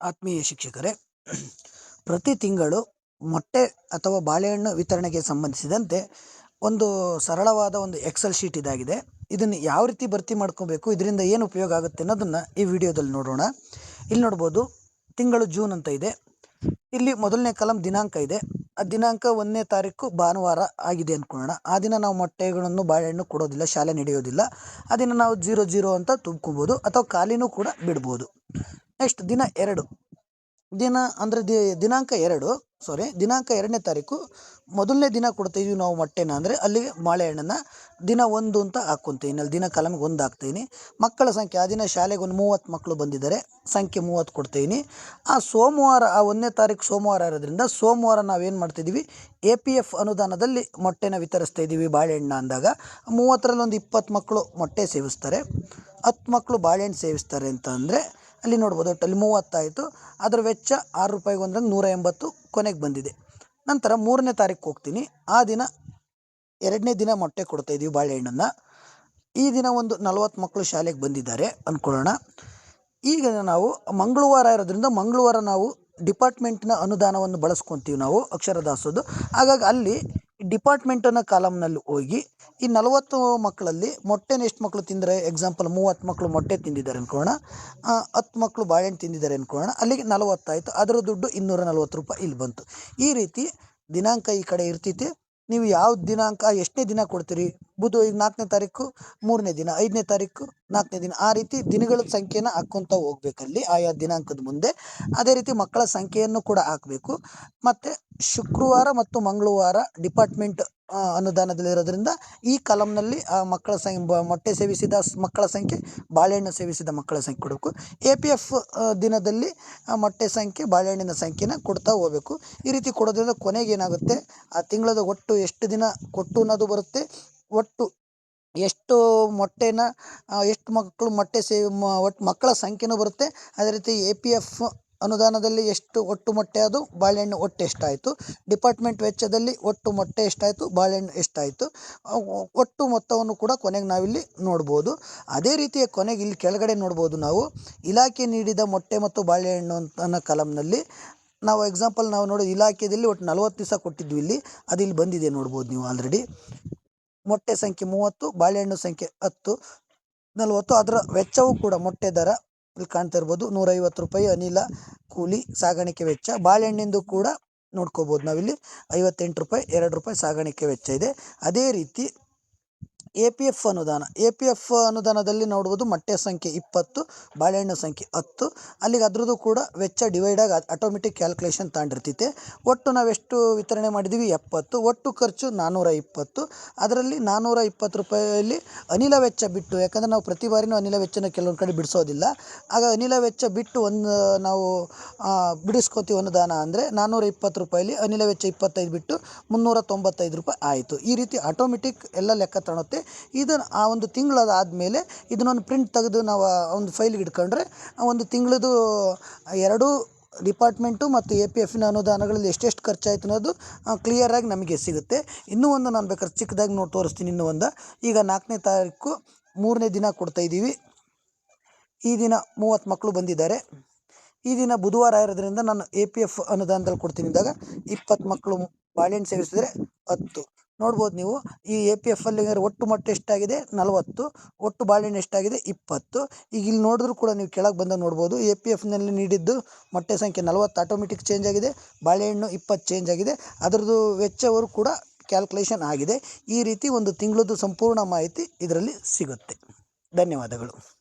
ಆತ್ಮೀಯ ಶಿಕ್ಷಕರೇ, ಪ್ರತಿ ತಿಂಗಳು ಮೊಟ್ಟೆ ಅಥವಾ ಬಾಳೆಹಣ್ಣು ವಿತರಣೆಗೆ ಸಂಬಂಧಿಸಿದಂತೆ ಒಂದು ಸರಳವಾದ ಒಂದು ಎಕ್ಸೆಲ್ ಶೀಟ್ ಇದಾಗಿದೆ. ಇದನ್ನು ಯಾವ ರೀತಿ ಭರ್ತಿ ಮಾಡ್ಕೋಬೇಕು, ಇದರಿಂದ ಏನು ಉಪಯೋಗ ಆಗುತ್ತೆ ಅನ್ನೋದನ್ನು ಈ ವಿಡಿಯೋದಲ್ಲಿ ನೋಡೋಣ. ಇಲ್ಲಿ ನೋಡ್ಬೋದು, ತಿಂಗಳು ಜೂನ್ ಅಂತ ಇದೆ. ಇಲ್ಲಿ ಮೊದಲನೇ ಕಲಂ ದಿನಾಂಕ ಇದೆ. ಆ ದಿನಾಂಕ ಒಂದನೇ ತಾರೀಕು ಭಾನುವಾರ ಆಗಿದೆ ಅಂದ್ಕೊಳ್ಳೋಣ ಆ ದಿನ ನಾವು ಮೊಟ್ಟೆಗಳನ್ನು ಬಾಳೆಹಣ್ಣು ಕೊಡೋದಿಲ್ಲ, ಶಾಲೆ ನಡೆಯೋದಿಲ್ಲ. ಆ ದಿನ ನಾವು ಜೀರೋ ಜೀರೋ ಅಂತ ತುಂಬ್ಕೊಬೋದು ಅಥವಾ ಖಾಲಿನೂ ಕೂಡ ಬಿಡ್ಬೋದು. ನೆಕ್ಸ್ಟ್ ದಿನ ಎರಡು. ದಿನ ಅಂದರೆ ದಿ, ದಿನಾಂಕ ಎರಡು ಸಾರಿ ದಿನಾಂಕ ಎರಡನೇ ತಾರೀಕು, ಮೊದಲನೇ ದಿನ ಕೊಡ್ತಾಯಿದ್ವಿ ನಾವು ಮೊಟ್ಟೆನ ಅಂದರೆ ಅಲ್ಲಿಗೆ ಬಾಳೆಹಣ್ಣನ್ನು ದಿನ ಒಂದು ಅಂತ ಹಾಕ್ಕೊತೀನಿ ಅಲ್ಲಿ ದಿನ ಕಲಮಿಗೆ ಒಂದು ಹಾಕ್ತೀನಿ. ಮಕ್ಕಳ ಸಂಖ್ಯೆ, ಆ ದಿನ ಶಾಲೆಗೆ ಒಂದು ಮೂವತ್ತು ಮಕ್ಕಳು ಬಂದಿದ್ದಾರೆ, ಸಂಖ್ಯೆ ಮೂವತ್ತು ಕೊಡ್ತೀನಿ. ಆ ಸೋಮವಾರ, ಆ ಒಂದನೇ ತಾರೀಕು ಸೋಮವಾರ ಇರೋದ್ರಿಂದ ಸೋಮವಾರ ನಾವೇನು ಮಾಡ್ತಿದ್ದೀವಿ ಎ ಪಿ ಎಫ್ ಅನುದಾನದಲ್ಲಿ ಮೊಟ್ಟೆನ ವಿತರಿಸ್ತಾ ಇದ್ದೀವಿ ಬಾಳೆಹಣ್ಣ ಅಂದಾಗ. ಮೂವತ್ತರಲ್ಲಿ ಒಂದು ಇಪ್ಪತ್ತು ಮಕ್ಕಳು ಮೊಟ್ಟೆ ಸೇವಿಸ್ತಾರೆ. ಹತ್ತು ಮಕ್ಕಳು ಬಾಳೆಹಣ್ಣು ಸೇವಿಸ್ತಾರೆ ಅಂತ ಅಂದರೆ ಅಲ್ಲಿ ನೋಡ್ಬೋದು ಒಟ್ಟಲ್ಲಿ ಮೂವತ್ತಾಯಿತು. ಅದರ ವೆಚ್ಚ ಆರು ರೂಪಾಯಿಗೆ ಒಂದ್ರೆ ನೂರ ಎಂಬತ್ತು ಕೊನೆಗೆ ಬಂದಿದೆ. ನಂತರ ಮೂರನೇ ತಾರೀಕು ಹೋಗ್ತೀನಿ. ಆ ದಿನ ಎರಡನೇ ದಿನ ಮೊಟ್ಟೆ ಕೊಡ್ತಾಯಿದ್ದೀವಿ ಬಾಳೆಹಣ್ಣನ್ನು. ಈ ದಿನ ಒಂದು ನಲವತ್ತು ಮಕ್ಕಳು ಶಾಲೆಗೆ ಬಂದಿದ್ದಾರೆ ಅಂದ್ಕೊಳ್ಳೋಣ ಈಗ ನಾವು ಮಂಗಳವಾರ ಇರೋದ್ರಿಂದ ಮಂಗಳವಾರ ನಾವು ಡಿಪಾರ್ಟ್ಮೆಂಟ್ನ ಅನುದಾನವನ್ನು ಬಳಸ್ಕೊತೀವಿ ನಾವು ಅಕ್ಷರದಾಸೋದು. ಹಾಗಾಗಿ ಅಲ್ಲಿ ಡಿಪಾರ್ಟ್ಮೆಂಟನ್ನ ಕಾಲಮ್ನಲ್ಲಿ ಹೋಗಿ ಈ ನಲವತ್ತು ಮಕ್ಕಳಲ್ಲಿ ಮೊಟ್ಟೆನ ಎಷ್ಟು ಮಕ್ಕಳು ತಿಂದರೆ ಎಕ್ಸಾಂಪಲ್ ಮೂವತ್ತು ಮಕ್ಕಳು ಮೊಟ್ಟೆ ತಿಂದಿದ್ದಾರೆ ಅನ್ಕೋಣ ಹತ್ತು ಮಕ್ಕಳು ಬಾಳೆಹಣ್ಣು ತಿಂದಿದ್ದಾರೆ ಅಂದ್ಕೊಳ್ಳೋಣ ಅಲ್ಲಿಗೆ ನಲವತ್ತಾಯಿತು. ಅದರ ದುಡ್ಡು ಇನ್ನೂರ ನಲ್ವತ್ತು ರೂಪಾಯಿ ಇಲ್ಲಿ ಬಂತು. ಈ ರೀತಿ ದಿನಾಂಕ ಈ ಕಡೆ ಇರ್ತೈತೆ ನೀವು ಯಾವ ದಿನಾಂಕ, ಎಷ್ಟನೇ ದಿನ ಕೊಡ್ತೀರಿ? ಬುಧ ಈಗ ನಾಲ್ಕನೇ ತಾರೀಕು, ಮೂರನೇ ದಿನ, ಐದನೇ ತಾರೀಕು, ನಾಲ್ಕನೇ ದಿನ. ಆ ರೀತಿ ದಿನಗಳ ಸಂಖ್ಯೆನ ಹಾಕ್ಕೊತ ಹೋಗ್ಬೇಕಲ್ಲಿ ಆಯಾ ದಿನಾಂಕದ ಮುಂದೆ. ಅದೇ ರೀತಿ ಮಕ್ಕಳ ಸಂಖ್ಯೆಯನ್ನು ಕೂಡ ಹಾಕಬೇಕು. ಮತ್ತು ಶುಕ್ರವಾರ ಮತ್ತು ಮಂಗಳವಾರ ಡಿಪಾರ್ಟ್ಮೆಂಟ್ ಅನುದಾನದಲ್ಲಿರೋದ್ರಿಂದ ಈ ಕಾಲಮ್ನಲ್ಲಿ ಆ, ಮಕ್ಕಳ ಸಂ ಮೊಟ್ಟೆ ಸೇವಿಸಿದ ಮಕ್ಕಳ ಸಂಖ್ಯೆ, ಬಾಳೆಹಣ್ಣು ಸೇವಿಸಿದ ಮಕ್ಕಳ ಸಂಖ್ಯೆ ಕೊಡಬೇಕು. ಎ ಪಿ ಎಫ್ ದಿನದಲ್ಲಿ ಮೊಟ್ಟೆ ಸಂಖ್ಯೆ, ಬಾಳೆಹಣ್ಣಿನ ಸಂಖ್ಯೆನ ಕೊಡ್ತಾ ಹೋಗಬೇಕು. ಈ ರೀತಿ ಕೊಡೋದ್ರಿಂದ ಕೊನೆಗೆ ಏನಾಗುತ್ತೆ, ಆ ತಿಂಗಳದ ಒಟ್ಟು ಎಷ್ಟು ದಿನ ಕೊಟ್ಟು ಅನ್ನೋದು ಬರುತ್ತೆ. ಒಟ್ಟು ಎಷ್ಟು ಮೊಟ್ಟೆನ ಎಷ್ಟು ಮಕ್ಕಳು ಮೊಟ್ಟೆ ಸೇವಿ ಒಟ್ಟು ಮಕ್ಕಳ ಸಂಖ್ಯೆನೂ ಬರುತ್ತೆ. ಅದೇ ರೀತಿ ಎ ಪಿ ಎಫ್ ಅನುದಾನದಲ್ಲಿ ಎಷ್ಟು ಒಟ್ಟು ಮೊಟ್ಟೆ ಅದು? ಬಾಳೆಹಣ್ಣು ಒಟ್ಟು ಎಷ್ಟಾಯಿತು? ಡಿಪಾರ್ಟ್ಮೆಂಟ್ ವೆಚ್ಚದಲ್ಲಿ ಒಟ್ಟು ಮೊಟ್ಟೆ ಎಷ್ಟಾಯಿತು? ಬಾಳೆಹಣ್ಣು ಎಷ್ಟಾಯಿತು? ಒಟ್ಟು ಮೊತ್ತವನ್ನು ಕೂಡ ಕೊನೆಗೆ ನಾವಿಲ್ಲಿ ನೋಡ್ಬೋದು. ಅದೇ ರೀತಿಯ ಕೊನೆಗೆ ಇಲ್ಲಿ ಕೆಳಗಡೆ ನೋಡ್ಬೋದು ನಾವು. ಇಲಾಖೆ ನೀಡಿದ ಮೊಟ್ಟೆ ಮತ್ತು ಬಾಳೆಹಣ್ಣು ಅಂತ ಕಲಮ್ನಲ್ಲಿ ನಾವು ಎಕ್ಸಾಂಪಲ್ ನಾವು ನೋಡಿ ಇಲಾಖೆಯಲ್ಲಿ ಒಟ್ಟು ನಲವತ್ತು ದಿವಸ ಕೊಟ್ಟಿದ್ವಿ ಇಲ್ಲಿ. ಅದು ಇಲ್ಲಿ ಬಂದಿದೆ ನೋಡ್ಬೋದು ನೀವು ಆಲ್ರೆಡಿ ಮೊಟ್ಟೆ ಸಂಖ್ಯೆ ಮೂವತ್ತು, ಬಾಳೆಹಣ್ಣು ಸಂಖ್ಯೆ ಹತ್ತು, ನಲವತ್ತು. ಅದರ ವೆಚ್ಚವೂ ಕೂಡ ಮೊಟ್ಟೆ ದರ ಇಲ್ಲಿ ಕಾಣ್ತಾ ಇರ್ಬೋದು ನೂರೈವತ್ತು ರೂಪಾಯಿ ಅನಿಲ ಕೂಲಿ ಸಾಗಾಣಿಕೆ ವೆಚ್ಚ. ಬಾಳೆಹಣ್ಣಿಂದು ಕೂಡ ನೋಡ್ಕೋಬೋದು ನಾವಿಲ್ಲಿ. ಐವತ್ತೆಂಟು ರೂಪಾಯಿ, ಎರಡು ರೂಪಾಯಿ ಸಾಗಾಣಿಕೆ ವೆಚ್ಚ ಇದೆ. ಅದೇ ರೀತಿ ಎ ಪಿ ಎಫ್ ಅನುದಾನ. ಎ ಪಿ ಎಫ್ ಅನುದಾನದಲ್ಲಿ ನೋಡ್ಬೋದು ಮೊಟ್ಟೆ ಸಂಖ್ಯೆ ಇಪ್ಪತ್ತು, ಬಾಳೆಹಣ್ಣು ಸಂಖ್ಯೆ ಹತ್ತು. ಅಲ್ಲಿಗೆ ಅದ್ರದ್ದು ಕೂಡ ವೆಚ್ಚ ಡಿವೈಡಾಗಿ ಆಟೋಮೆಟಿಕ್ ಕ್ಯಾಲ್ಕುಲೇಷನ್ ತಗೊಂಡಿರ್ತೈತೆ. ಒಟ್ಟು ನಾವೆಷ್ಟು ವಿತರಣೆ ಮಾಡಿದ್ದೀವಿ? ಎಪ್ಪತ್ತು. ಒಟ್ಟು ಖರ್ಚು ನಾನ್ನೂರ ಇಪ್ಪತ್ತು. ಅದರಲ್ಲಿ ನಾನ್ನೂರ ಇಪ್ಪತ್ತು ರೂಪಾಯಲ್ಲಿ ಅನಿಲ ವೆಚ್ಚ ಬಿಟ್ಟು, ಯಾಕಂದರೆ ನಾವು ಪ್ರತಿ ಬಾರಿನೂ ಅನಿಲ ವೆಚ್ಚನ ಕೆಲವೊಂದು ಕಡೆ ಬಿಡಿಸೋದಿಲ್ಲ. ಆಗ ಅನಿಲ ವೆಚ್ಚ ಬಿಟ್ಟು ಒಂದು ನಾವು ಬಿಡಿಸ್ಕೋತೀವಿ ಅನುದಾನ ಅಂದರೆ ನಾನ್ನೂರ ಇಪ್ಪತ್ತು ರೂಪಾಯಲ್ಲಿ ಅನಿಲ ವೆಚ್ಚ ಇಪ್ಪತ್ತೈದು ಬಿಟ್ಟು ಮುನ್ನೂರ ತೊಂಬತ್ತೈದು ರೂಪಾಯಿ ಆಯಿತು. ಈ ರೀತಿ ಆಟೋಮೆಟಿಕ್ ಎಲ್ಲ ಲೆಕ್ಕ ತಗೊಳುತ್ತೆ. ಇದನ್ನು ಆ ಒಂದು ತಿಂಗಳದಾದ ಮೇಲೆ ಇದನ್ನೊಂದು ಪ್ರಿಂಟ್ ತೆಗೆದು ನಾವು ಒಂದು ಫೈಲ್ಗೆ ಇಟ್ಕೊಂಡ್ರೆ ಒಂದು ತಿಂಗಳದು ಎರಡೂ ಡಿಪಾರ್ಟ್ಮೆಂಟು ಮತ್ತು ಎ ಪಿ ಎಫಿನ ಅನುದಾನಗಳಲ್ಲಿ ಎಷ್ಟೆಷ್ಟು ಖರ್ಚಾಯಿತು ಅನ್ನೋದು ಕ್ಲಿಯರಾಗಿ ನಮಗೆ ಸಿಗುತ್ತೆ. ಇನ್ನೂ ಒಂದು ನಾನು ಬೇಕಾದ್ರೆ ಚಿಕ್ಕದಾಗಿ ನೋಡಿ ತೋರಿಸ್ತೀನಿ ಇನ್ನೂ ಒಂದು. ಈಗ ನಾಲ್ಕನೇ ತಾರೀಕು ಮೂರನೇ ದಿನ ಕೊಡ್ತಾಯಿದ್ದೀವಿ ಈ ದಿನ ಮೂವತ್ತು ಮಕ್ಕಳು ಬಂದಿದ್ದಾರೆ. ಈ ದಿನ ಬುಧವಾರ ಇರೋದ್ರಿಂದ ನಾನು ಎ ಪಿ ಎಫ್ ಅನುದಾನದಲ್ಲಿ ಕೊಡ್ತೀನಿ. ಇದ್ದಾಗ ಇಪ್ಪತ್ತು ಮಕ್ಕಳು ಬಾಳೆಹಣ್ಣು ಸೇವಿಸಿದರೆ ಹತ್ತು. ನೋಡ್ಬೋದು ನೀವು. ಈ ಎ ಪಿ ಎಫಲ್ಲಿ ಒಟ್ಟು ಮೊಟ್ಟೆ ಎಷ್ಟಾಗಿದೆ? ನಲವತ್ತು. ಒಟ್ಟು ಬಾಳೆಹಣ್ಣು ಎಷ್ಟಾಗಿದೆ? ಇಪ್ಪತ್ತು. ಈಗ ಇಲ್ಲಿ ನೋಡಿದ್ರು ಕೂಡ ನೀವು ಕೆಳಗೆ ಬಂದಾಗ ನೋಡ್ಬೋದು. ಎ ಪಿ ಎಫ್ನಲ್ಲಿ ನೀಡಿದ್ದು ಮೊಟ್ಟೆ ಸಂಖ್ಯೆ ನಲವತ್ತು. ಆಟೋಮೆಟಿಕ್ ಚೇಂಜ್ ಆಗಿದೆ. ಬಾಳೆಹಣ್ಣು ಇಪ್ಪತ್ತು ಚೇಂಜ್ ಆಗಿದೆ. ಅದರದ್ದು ವೆಚ್ಚವರು ಕೂಡ ಕ್ಯಾಲ್ಕುಲೇಷನ್ ಆಗಿದೆ. ಈ ರೀತಿ ಒಂದು ತಿಂಗಳದ್ದು ಸಂಪೂರ್ಣ ಮಾಹಿತಿ ಇದರಲ್ಲಿ ಸಿಗುತ್ತೆ. ಧನ್ಯವಾದಗಳು.